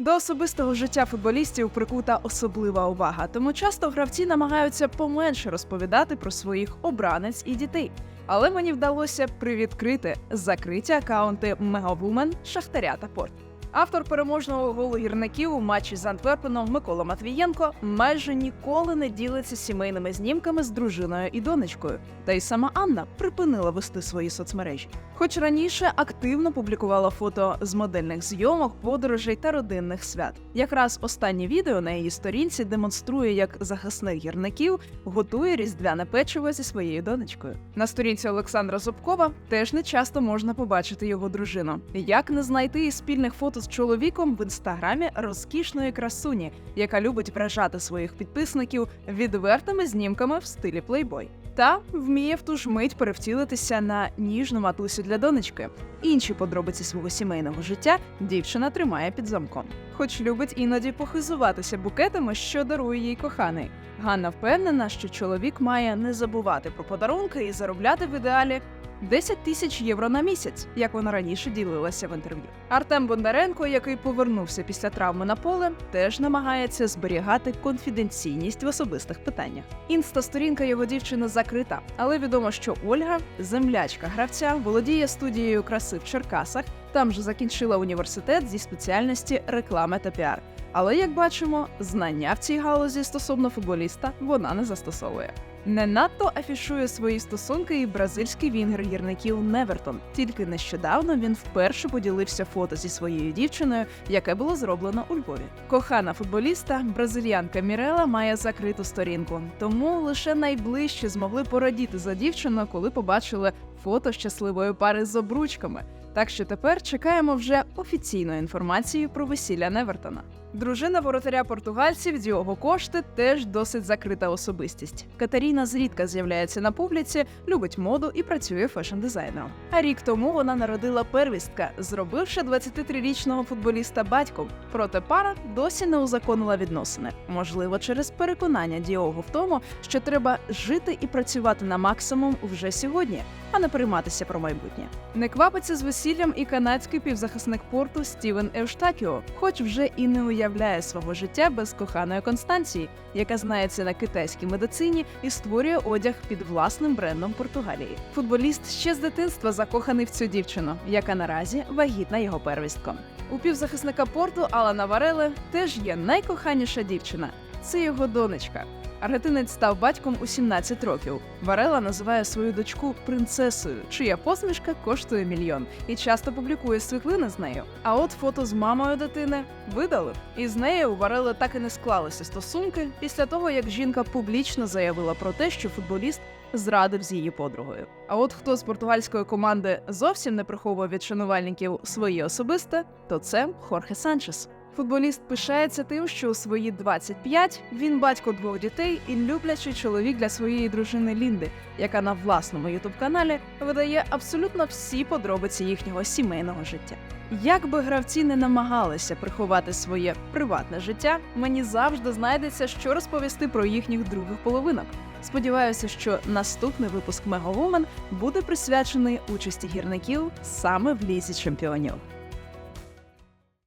До особистого життя футболістів прикута особлива увага, тому часто гравці намагаються поменше розповідати про своїх обранець і дітей. Але мені вдалося привідкрити закриті акаунти Мегавумен, Шахтаря та Порт. Автор переможного голу гірників у матчі з Антверпеном Микола Матвієнко майже ніколи не ділиться сімейними знімками з дружиною і донечкою. Та й сама Анна припинила вести свої соцмережі. Хоч раніше активно публікувала фото з модельних зйомок, подорожей та родинних свят. Якраз останнє відео на її сторінці демонструє, як захисник гірників готує різдвяне печиво зі своєю донечкою. На сторінці Олександра Зубкова теж не часто можна побачити його дружину. Як не знайти спільних фото з чоловіком в інстаграмі розкішної красуні, яка любить вражати своїх підписників відвертими знімками в стилі плейбой. Та вміє в ту ж мить перевтілитися на ніжну матусю для донечки. Інші подробиці свого сімейного життя дівчина тримає під замком. Хоч любить іноді похизуватися букетами, що дарує їй коханий. Ганна впевнена, що чоловік має не забувати про подарунки і заробляти в ідеалі 10 тисяч євро на місяць, як вона раніше ділилася в інтерв'ю. Артем Бондаренко, який повернувся після травми на поле, теж намагається зберігати конфіденційність в особистих питаннях. Інста-сторінка його дівчини закрита, але відомо, що Ольга, землячка гравця, володіє студією краси в Черкасах. Там же закінчила університет зі спеціальності реклами та піар. Але як бачимо, знання в цій галузі стосовно футболіста вона не застосовує. Не надто афішує свої стосунки і бразильський вінгер гірників Невертон. Тільки нещодавно він вперше поділився фото зі своєю дівчиною, яке було зроблено у Львові. Кохана футболіста, бразильянка Мірела має закриту сторінку, тому лише найближчі змогли порадіти за дівчину, коли побачили фото щасливої пари з обручками. Так що тепер чекаємо вже офіційної інформації про весілля Невертона. Дружина воротаря португальців Діого Кошти теж досить закрита особистість. Катеріна зрідка з'являється на публіці, любить моду і працює фешн-дизайнером. А рік тому вона народила первістка, зробивши 23-річного футболіста батьком. Проте пара досі не узаконила відносини. Можливо, через переконання Діого в тому, що треба жити і працювати на максимум вже сьогодні, а не перейматися про майбутнє. Не квапиться з весіллям і канадський півзахисник порту Стівен Евштакіо, хоч вже і не уявляє свого життя без коханої Констанції, яка знається на китайській медицині і створює одяг під власним брендом Португалії. Футболіст ще з дитинства закоханий в цю дівчину, яка наразі вагітна його первістком. У півзахисника порту Алана Варели теж є найкоханіша дівчина. Це його донечка. Аргентинець став батьком у 17 років. Варела називає свою дочку принцесою, чия посмішка коштує мільйон, і часто публікує світлини з нею. А от фото з мамою дитини видали. І з нею у Варели так і не склалися стосунки після того, як жінка публічно заявила про те, що футболіст зрадив з її подругою. А от хто з португальської команди зовсім не приховує від шанувальників своє особисте, то це Хорхе Санчес. Футболіст пишається тим, що у свої 25 він батько двох дітей і люблячий чоловік для своєї дружини Лінди, яка на власному ютуб-каналі видає абсолютно всі подробиці їхнього сімейного життя. Як би гравці не намагалися приховати своє приватне життя, мені завжди знайдеться, що розповісти про їхніх других половинок. Сподіваюся, що наступний випуск Меговумен буде присвячений участі гірників саме в лізі чемпіонів.